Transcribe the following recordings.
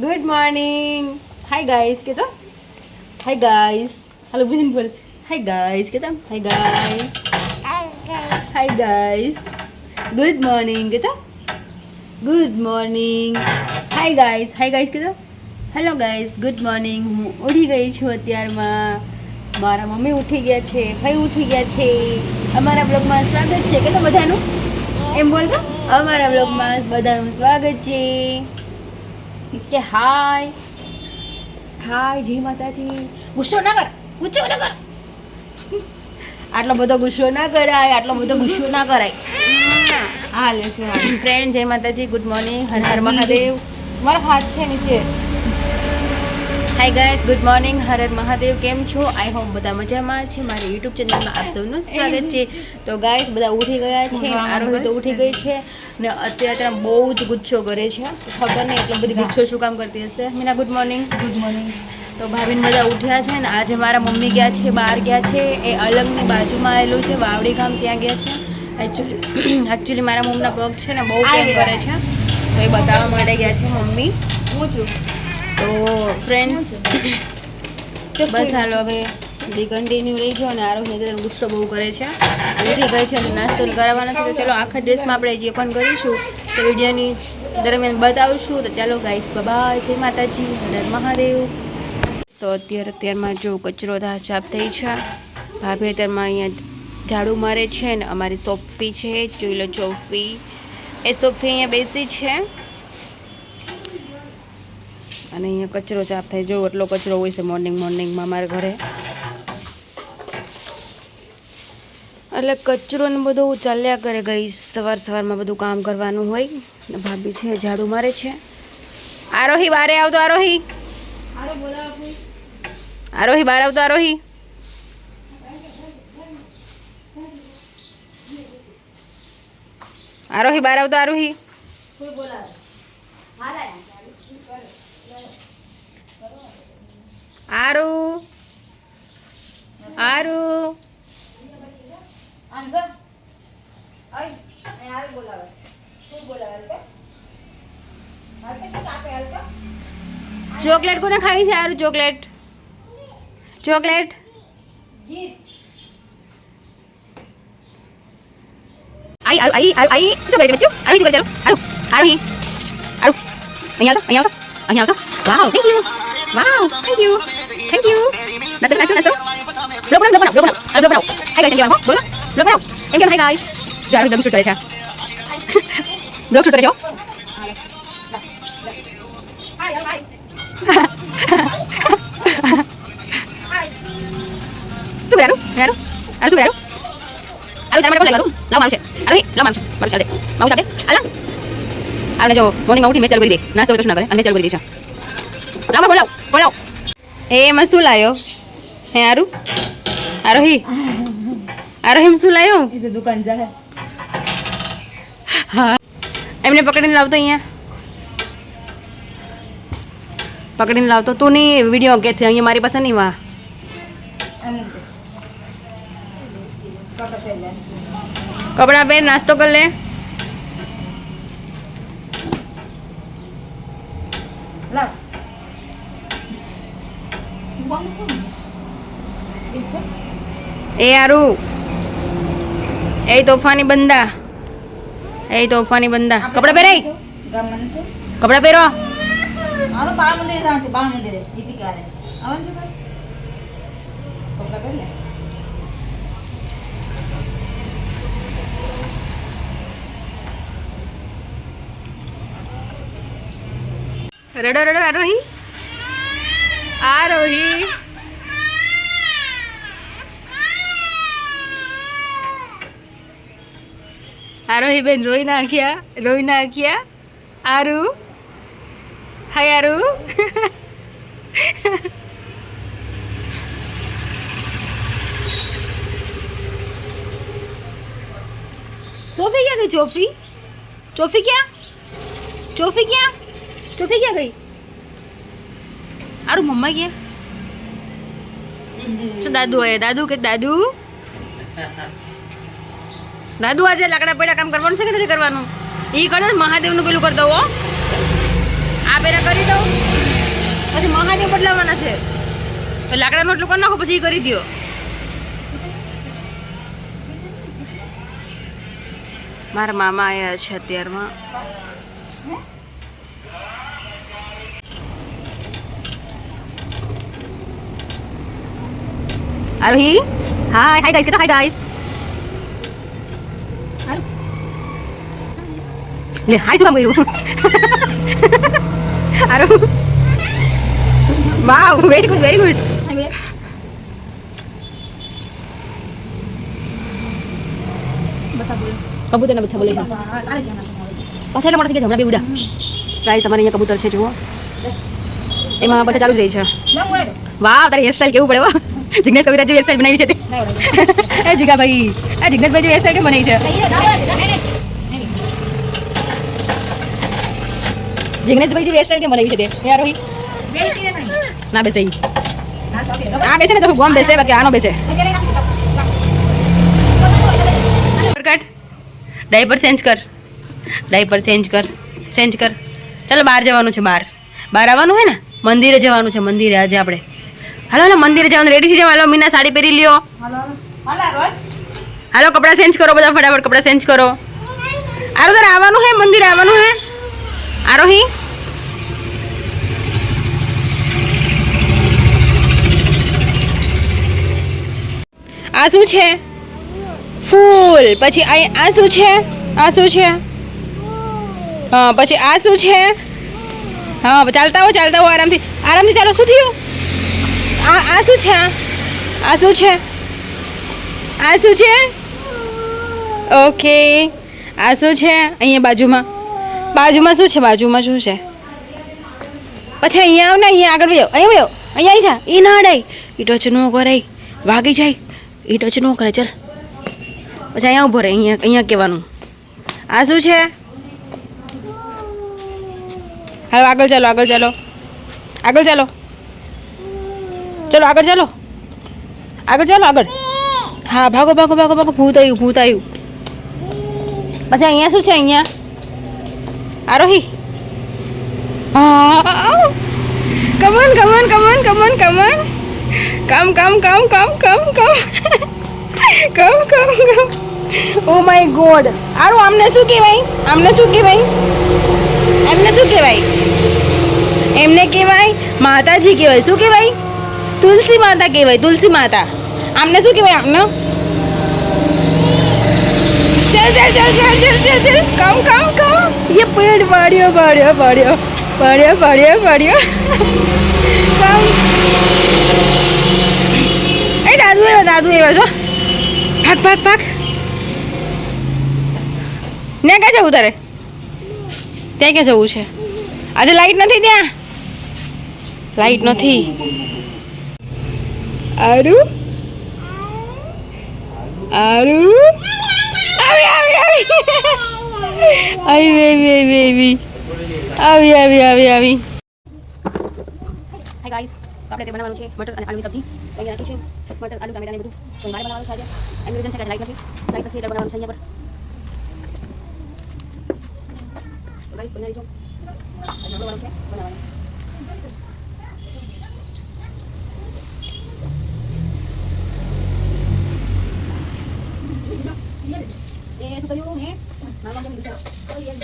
Good morning hi guys કે તો hi guys હાલો બિન બોલ હાય ગાઈસ કે તો hi guys hi guys good morning કે તો good morning hi guys hi guys કે તો હેલો ગાઈસ ગુડ મોર્નિંગ હું ઉઠી ગઈ છું અત્યારમાં. મારા મમ્મી ઉઠી ગયા છે. ભાઈ ઉઠી ગયા છે. અમારા બ્લોગમાં સ્વાગત છે. કે તો બધાનું? એમ બોલતો? અમારા બ્લોગમાં બધાનું સ્વાગત છે. કે હાય. હાય, જય માતાજી. ગુસ્સો ના કર. ગુસ્સો ના કર. આટલો બધો ગુસ્સો ના કરાય, આટલો બધો ગુસ્સો ના કરાય. હાલે છે. ફ્રેન્ડ જય માતાજી. ગુડ મોર્નિંગ હર હર મહાદેવ. મારો હાથ છે નીચે. હાય ગાઈઝ ગુડ મોર્નિંગ હર હર મહાદેવ કેમ છો? આઈ હોપ બધા મજામાં છે. મારી યુટ્યુબ ચેનલમાં આપ સૌનું સ્વાગત છે. તો ગાઈઝ બધા ઉઠી ગયા છે. આરોહી તો ઉઠી ગઈ છે. ને અત્યારે ત્યાં બહુ જ ગુચ્છો કરે છે. ખબર નહીં એટલો બધી ગુચ્છો શું કામ કરતી હશે? Meena good morning good morning તો ભાભીને બધા ઉઠ્યા છે ને આજે મારા મમ્મી ગયા છે બહાર ગયા છે? એ અલંગની બાજુમાં આવેલું છે વાવડી ગામ ત્યાં ગયા છે. એકચ્યુઅલી એકચ્યુઅલી મારા મમ્મીના પગ છે ને બહુ કામ કરે છે. તો એ બતાવવા માટે ગયા છે મમ્મી. હું છું. તો ફ્રેન્ડ્સ બસ હાલો હવે બી કન્ટિન્યુ રહી જાઓ અને આરોગ્ય અત્યારે ગુસ્સો બહુ કરે છે. ઉઠી ગઈ છે અને નાસ્તો કરાવવાનો છે તો ચલો આખા ડ્રેસમાં આપણે જે પણ કરીશું તો વિડીયોની દરમિયાન બતાવશું. તો ચાલો ગાઈસ બાય જય માતાજી. હર મહાદેવ. તો અત્યારે અત્યારમાં જો કચરો ધા ચાપ થઈ છે ભાભી અત્યારમાં અહીંયા ઝાડુ મારે છે ને અમારી સોફી છે જોઈ લો ચોફી એ સોફી અહીંયા બેસી છે. અને અહીંયા કચરો સાફ થાય. જો એટલો કચરો હોય છે મોર્નિંગ મોર્નિંગમાં મારા ઘરે. એટલે કચરો ને બધું ચાલ્યા કરે. ગઈ સવાર સવારમાં બધું કામ કરવાનું હોય. ભાભી છે, ઝાડુ મારે છે. આરોહી, બારે આવતો આરોહી. આરોહી, બાર આવતો આરોહી. આરોહી, બાર આવતો આરોહી. આરુ આરુ ચોકલેટ કોને ખાવી છે આરુ ચોકલેટ ચોકલેટ આઈ આઈ આઈ આઈ કરે બચ્ચું આવી કરે ચાલો આરુ આરુ આરુ અહીંયા આવતો અહીંયા આવતો અહીંયા આવતો wow thank you wow thank you thank you નાચો નાચો નાચો બ્લોગ બનાવો બ્લોગ બનાવો બ્લોગ બનાવો બ્લોગ બનાવો હાય ગાઈસ કેમ બોલો બ્લોગ બનાવો એમ કેમ હાય ગાઈસ જો આરુ બ્લોગ શૂટ કરે છે બ્લોગ શૂટ કરે છે હો. શું કરે આરુ આરુ આરુ શું કરે આરુ આરુ તારા માટે કોણ લાવ્યું લાવ મારું છે આરુ હે લાવ મારું છે મારું ચાલતે મારું ચાલતે આલા આપણે જો મોર્નિંગમાં ઉઠીને મેચ ચાલુ કરી દે નાસ્તો કશું ના કરે અને મેચ ચાલુ કરી દે છે લાવ બોલાવ બોલાવ એ એમાં શું લાયો? હે આરુ આરોહી? આરોહી શું લાયો? દુકાન જાય હા. એમને પકડીને લાવતો અહીંયા. પકડીને લાવતો. તું નહીં વીડિયો કે છે અહીંયા મારી પાસે નહીં વા. કપડા પહેર નાસ્તો કરી લે. એ આરુ. એ તોફાની બંદા. એ તોફાની બંદા. કપડા પહેરાય? કપડા પહેરો. આનો બાળ મંદિર જાણ છે બાળ મંદિરે ઈતી કાલે આવન છે કપડા પહેર રડો રડો આરોહી આરોહી આરોહી બેન રોઈ નાખ્યા રોઈ નાખ્યા આરુ હાય આરુ સોફી ક્યાં ગઈ ચોફી ચોફી ક્યાં ચોફી ક્યાં ચોફી ક્યાં ગઈ આરું મમ્મા ક્યાં શું દાદુ હોય દાદુ કે દાદુ દાદુ આજે લાકડા પડ્યા કામ કરવાનું છે કે નથી કરવાનું? એ કરે મહાદેવનું પેલું કરી દઉં આ પેલા કરી દઉં. પછી મહાદેવ બદલાવાના છે. લાકડાનું એટલું કરી નાખો, પછી એ કરી દો મારા મામા આવ્યા છે અત્યારમાં. આરોહી? હાય હાય ગાઈસ કેટલા હાય ગાઈસ લે હાય શું કામ કર્યું? આરો wow very good very good કબૂતરના બધા બોલે છે. પાછા એટલે મોટા થઈ ગયા છે, બે ઉડા. ગાઈસ અમારે અહીંયા કબૂતર છે જુઓ. એમાં બચ્ચા ચાલુ જ રહી છે. વાવ તારી હેરસ્ટાઈલ કેવું પડે વાહ જિગ્નેશ કવિતા જેવી હેરસ્ટાઈલ બનાવી છે તે. એ જીગાભાઈ આ જિગ્નેશભાઈ જેવી હેરસ્ટાઈલ કેમ બનાવી છે? જિગ્નેશભાઈ રેસ્ટોરન્ટ કેમ બનાવી છે તે? યાર રોહી. ના બેસે. આ બેસે ને તો ગોમ બેસે, બાકી આનો બેસે. કટ ડાયપર ચેન્જ કર. ડાયપર ચેન્જ કર. ચેન્જ કર. ચાલો બહાર જવાનું છે બહાર. બહાર આવવાનું હોય ને? મંદિરે જવાનું છે, મંદિરે આજે આપણે. હાલો ને મંદિરે જવાનું. રેડી થઈ જવા હાલો, મીના સાડી પહેરી લ્યો. હાલો, કપડાં ચેન્જ કરો બધા, ફટાફટ કપડાં ચેન્જ કરો. આરો તારે આવવાનું હે? મંદિરે આવવાનું હે? આરોહી? આ શું છે? ફૂલ. પછી આ શું છે? આ શું છે? હા, પછી આ શું છે? હા ચાલતા હો ચાલતા હો આરામથી. આરામથી ચાલો, શું થયું? આ આ શું છે? આ શું છે? આ શું છે? ઓકે. આ શું છે? અહીંયા બાજુમાં. બાજુમાં શું છે? બાજુમાં શું છે? પછી અહીંયા આવ ને, અહીંયા આગળ વયો અહીંયા વયો અહીંયા આવી જા. એ ના અડાય. એ ટચ ન કરાય વાગી જાય. એ ટચ ન કરે. ચાલ. પછી અહીંયા ઊભો રહે. અહીંયા અહીંયા કહેવાનું. આ શું છે? હવે આગળ ચાલો આગળ ચાલો. આગળ ચાલો. ચલો, આગળ ચાલો. આગળ ચાલો, આગળ. હા, ભાગો ભાગો ભાગો ભાગો. ભૂત આવ્યું ભૂત આવ્યું પછી અહીંયા શું છે અહીંયા? आरोही कमन कमन कमन कमन कमन कम कम कम कम कम कम કમ કમ કમ ઓ માય ગોડ આરો આમને શું કહેવાય આમને શું કહેવાય એમને શું કહેવાય એમને કહેવાય માતાજી કહેવાય શું કહેવાય તુલસી માતા કહેવાય તુલસી માતા આમને શું કહેવાય આપને ચલ ચલ ચલ ચલ ચલ ચલ ચલ કમ કમ કમ ये पेड़ बढ़ियो बढ़ियो बढ़ियो बढ़ियो बढ़ियो बढ़ियो कम એ દાદુ એવા દાદુ એવા છો ભાગ ભાગ ભાગ ને ક્યાં જવું તારે ત્યાં ક્યાં જવું છે આજે લાઈટ નથી ત્યાં લાઈટ નથી આરુ આરુ આવી આવી આવી આવી આવી આવી આવી આવી. આવી આવી આવી હાય ગાઈસ આપણે તે બનાવવાનું છે મટર અને આલુની સબ્જી. અહીંયા રાખી છે મટર, આલુ, ટામેટા ને બધું. તો બનાવવાનું છે આજે. એનું રીઝન છે કે લાઈટ નથી. લાઈટ નથી એટલે બનાવવાનું છે અહીંયા પર. ગાઈસ બનાવી જો. બનાવવાનું છે, બનાવવાનું. એ શું કર્યું હે? Mama, kung bisa. Oh, yan.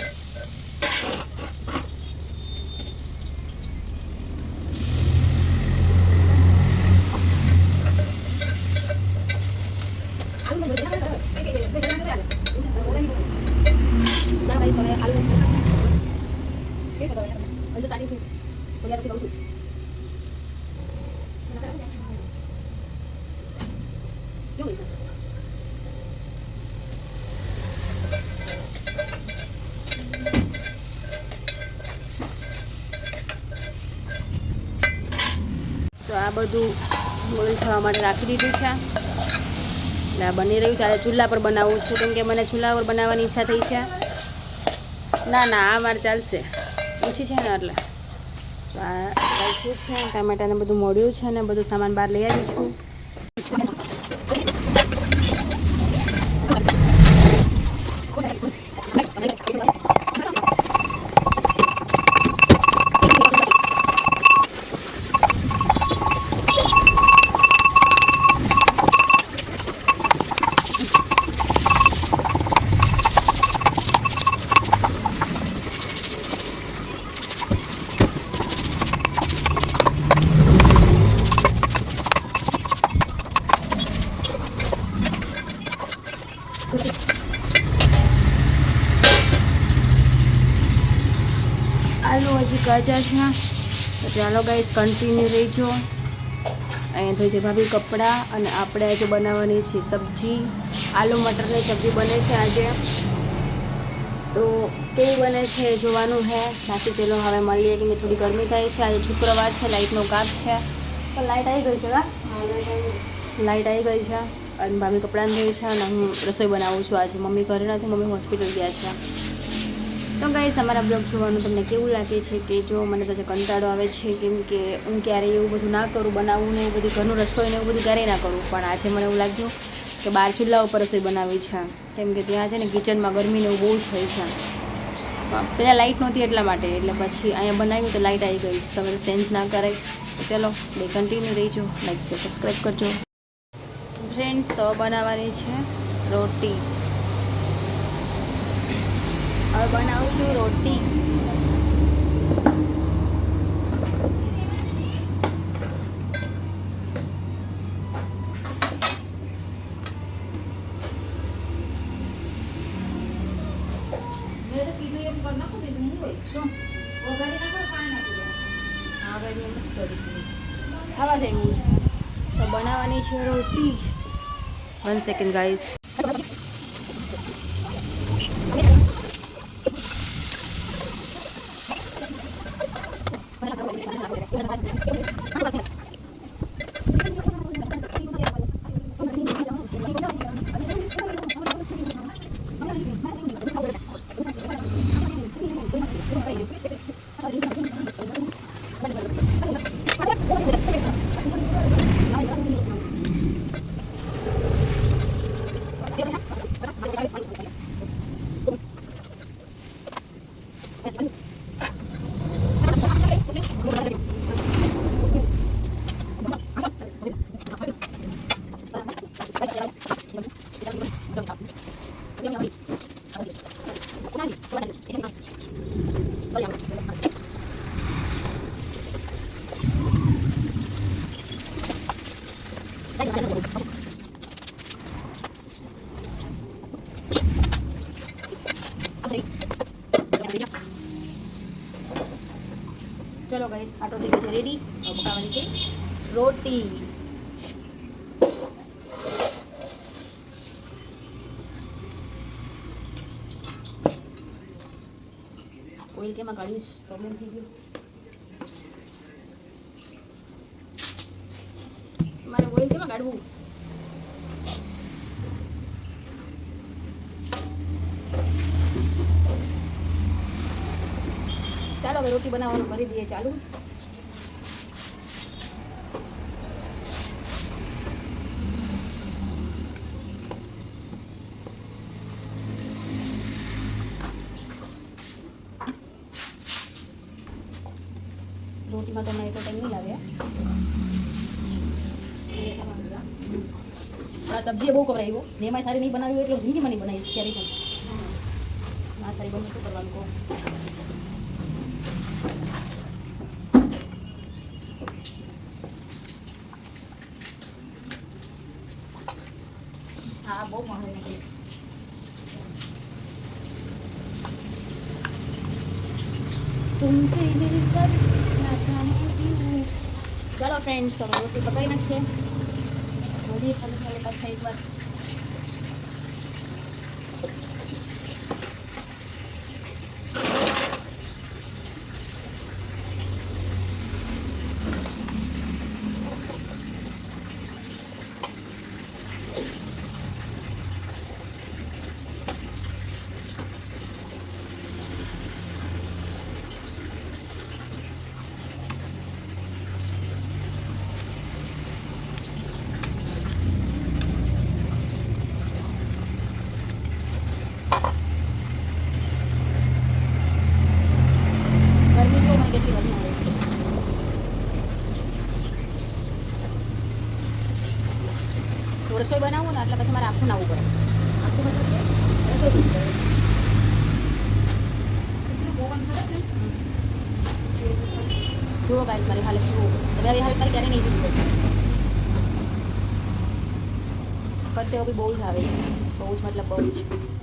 બધું બોઇલ થવા માટે રાખી દીધું છે. એટલે આ બની રહ્યું છે. આજે ચૂલા પર બનાવું છું. કેમ કે મને ચૂલા પર બનાવવાની ઈચ્છા થઈ છે. ના ના, આ મારે ચાલશે. ઓછી છે ને એટલે. તો આ ચાલશે છે. ટામેટાને બધું મોડ્યું છે ને બધું સામાન બહાર લઈ આવી છું કાચા છે ગાઈસ કન્ટિન્યુ રહેજો. અહીંયા થઈ છે ભાભી કપડાં અને આપણે આજે બનાવવાની છે સબ્જી. આલુ મટરની સબ્જી બને છે આજે. તો કેવી બને છે જોવાનું હે? બાકી ચલો, હવે મળીએ કે થોડી ગરમી થાય છે, આજે શુક્રવાર છે, લાઇટનો કાપ છે. તો લાઇટ આવી ગઈ છે કા લાઇટ આવી ગઈ છે. અને ભાભી કપડાં ધોઈ છે અને હું રસોઈ બનાવું છું આજે. મમ્મી ઘરે નથી, મમ્મી હોસ્પિટલ ગયા છે. તો ગાઈસ, અમારા બ્લોગ જોવાનું તમને કેવું લાગે છે કે જો મને તો જે કંટાળો આવે છે કેમ કે હું ક્યારેય એવું બધું ના કરું બનાવવું ને એવું બધું, ઘરનું રસોઈ ને એવું બધું ક્યારેય ના કરું. પણ આજે મને એવું લાગ્યું કે બહાર ચૂલા ઉપર રસોઈ બનાવી છે. કેમ કે ત્યાં છે ને કિચનમાં ગરમી ને એવું બહુ જ થઈ છે. પહેલાં લાઇટ નહોતી એટલા માટે, એટલે પછી અહીંયા બનાવ્યું તો લાઇટ આવી ગઈ. છે તમે ચેન્જ ના કરાય. ચલો, બે કન્ટિન્યુ રહીજો. લાઈક સબસ્ક્રાઈબ કરજો. ફ્રેન્ડ્સ તો બનાવવાની છે રોટી હવે બનાવશું રોટી મેં તો કીધું એમ કરી નાખો બીજું હું હોય શું વઘારી નાખો પાણી નાખી દો આગળ એમ જ કરી રોટી ખાવા જેવું છે. તો બનાવવાની છે રોટી. One second guys Gracias. ચલો ગાઈસ આ રોટી છે રેડી હવે પકાવવાની છે રોટી ઓઇલ કેમાં કાઢીશ પ્રોબ્લેમ થઈ ગયો મારે ઓઇલ કેમાં કાઢવું ચાલો હવે રોટી બનાવવાનું કરી દઈએ ચાલુ ને એમાંય સારી નહીં બનાવી હોય એટલે જિંદગીમાં નહીં બનાવીશ ક્યારેય પણ ના સારી બને શું કરવાનું કહો હા બહુ મહત્વ નથી तुमसे दिल कर ना चाहती हूँ चलो फ्रेंड्स तो हम रोटी पकाई नाखिए मोदी खाली खाली पाछा एक बार રસોઈ બનાવું ને એટલે પછી મારે આખું નાવું પડે. આખું ને જુઓ ગાઈસ મારી હાલત જુઓ. તમે આવી હાલત મારી ક્યારે નહીં જોઈ કરશે બી બહુ જ આવે છે. બહુ જ મતલબ બહુ જ.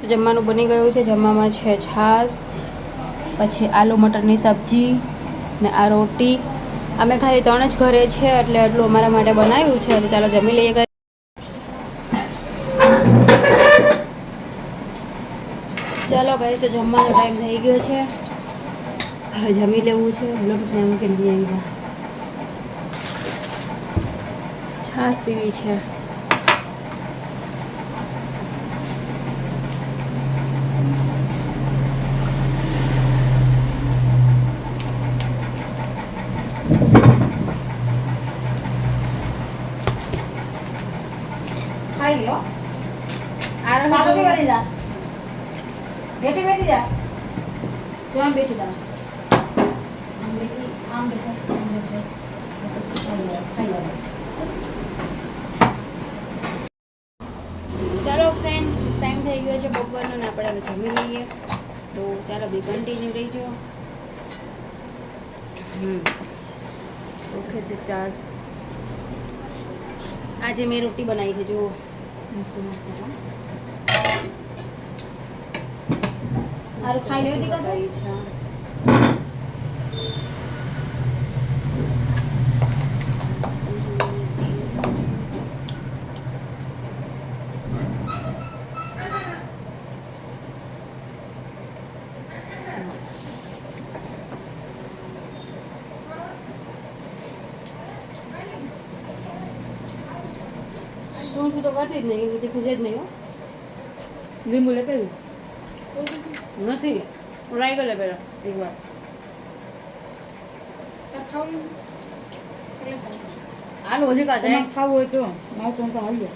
તો જમવાનું બની ગયું છે. જમવામાં છે છાશ, પછી આલુ મટરની સબ્જી ને આ રોટી. અમે ખાલી ત્રણ જ ઘરે છે, એટલે એટલું અમારા માટે બનાવ્યું છે. એટલે ચાલો જમી લઈએ. ચાલો ગઈ તો જમવાનો ટાઈમ થઈ ગયો છે. હવે જમી લેવું છે. આવી છાશ પીવી છે ખાઈ લ્યો આ પાલો બી રહ્યો વળી જા બેઠી બેઠી જા જોન બેઠી જા આમ બેઠી આમ બેઠા આમ બેઠા પછી ખાઈ લે ખાઈ લે ચાલો ફ્રેન્ડ્સ ટાઈમ થઈ ગયો છે બપોરનો ને આપણે હવે જમી લઈએ તો ચાલો બી કન્ટિન્યુ રહીજો હમ ઓકે છે ચાસ. આજે મેં રોટી બનાવી છે જો ખાઈ લેવી હતી કાં તો? બનાવી છે શું શું તો કરતી જ નહીં તીખું છે જ નહીં લીંબુ લે પેલું? નથી. ટ્રાય કરી લે પહેલા એકવાર આલુ હજી કાચા ખાવું હોય તો મારે તો હાલ્યો.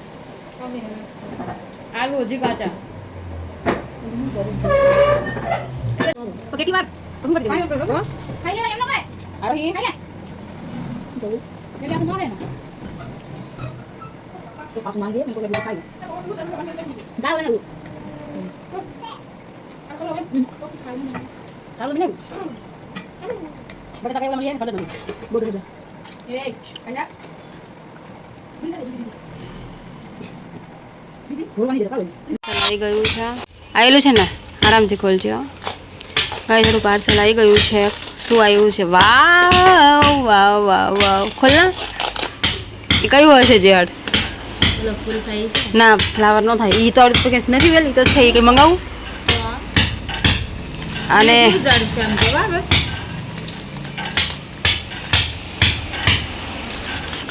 આલુ હજી કાચા. કેટલી વાર? ખાઈ લો પેલો. હો? ખાઈ લેવાય એમ આરોહી જવું. એટલે આપણે નડે ને તો પાછું માંગીએ ને તો એટલે ખાઈ દાવ એને ચાલો બને બટા કાઈ વાળા લઈએ સાડે નહીં બોડ બોડ એ દરકાર આવી ગયું છે. આવેલું છે ને? આરામથી ખોલજો ગાય થોડું પાર્સલ આવી ગયું છે. શું આવ્યું છે? વાવ વાવ વાવ વાવ. ખોલ ના. એ કયું હશે જેડ ના ફ્લાવર ન થાય. એ તો નથી વેલી તો છે એ કંઈ મંગાવું? અને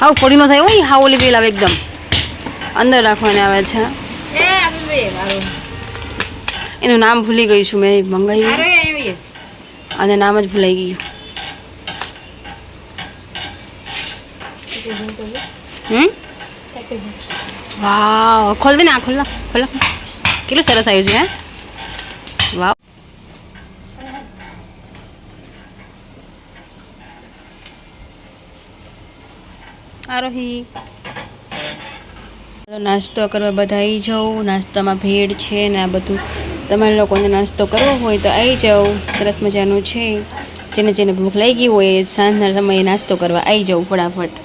હાવ પડી ન થાય હોય હાવ ઓલી વેલ આવે એકદમ. અંદર રાખવાની આવે છે. એનું નામ ભૂલી ગઈ છું મેં મંગાવ્યું. અને નામ જ ભૂલાઈ ગયું. હમ? વાવ ખોલ દે ને આ ખોલ. કેટલું સરસ આવ્યું છે વાવ આરોહી. નાસ્તો કરવા બધા આવી જાઉં નાસ્તામાં ભેળ છે ને આ બધું. તમારે લોકોને નાસ્તો કરવો હોય તો આવી જાઓ, સરસ મજાનું છે. જેને જેને ભૂખ લાગી હોય સાંજના સમયે નાસ્તો કરવા આવી જાઉં ફટાફટ.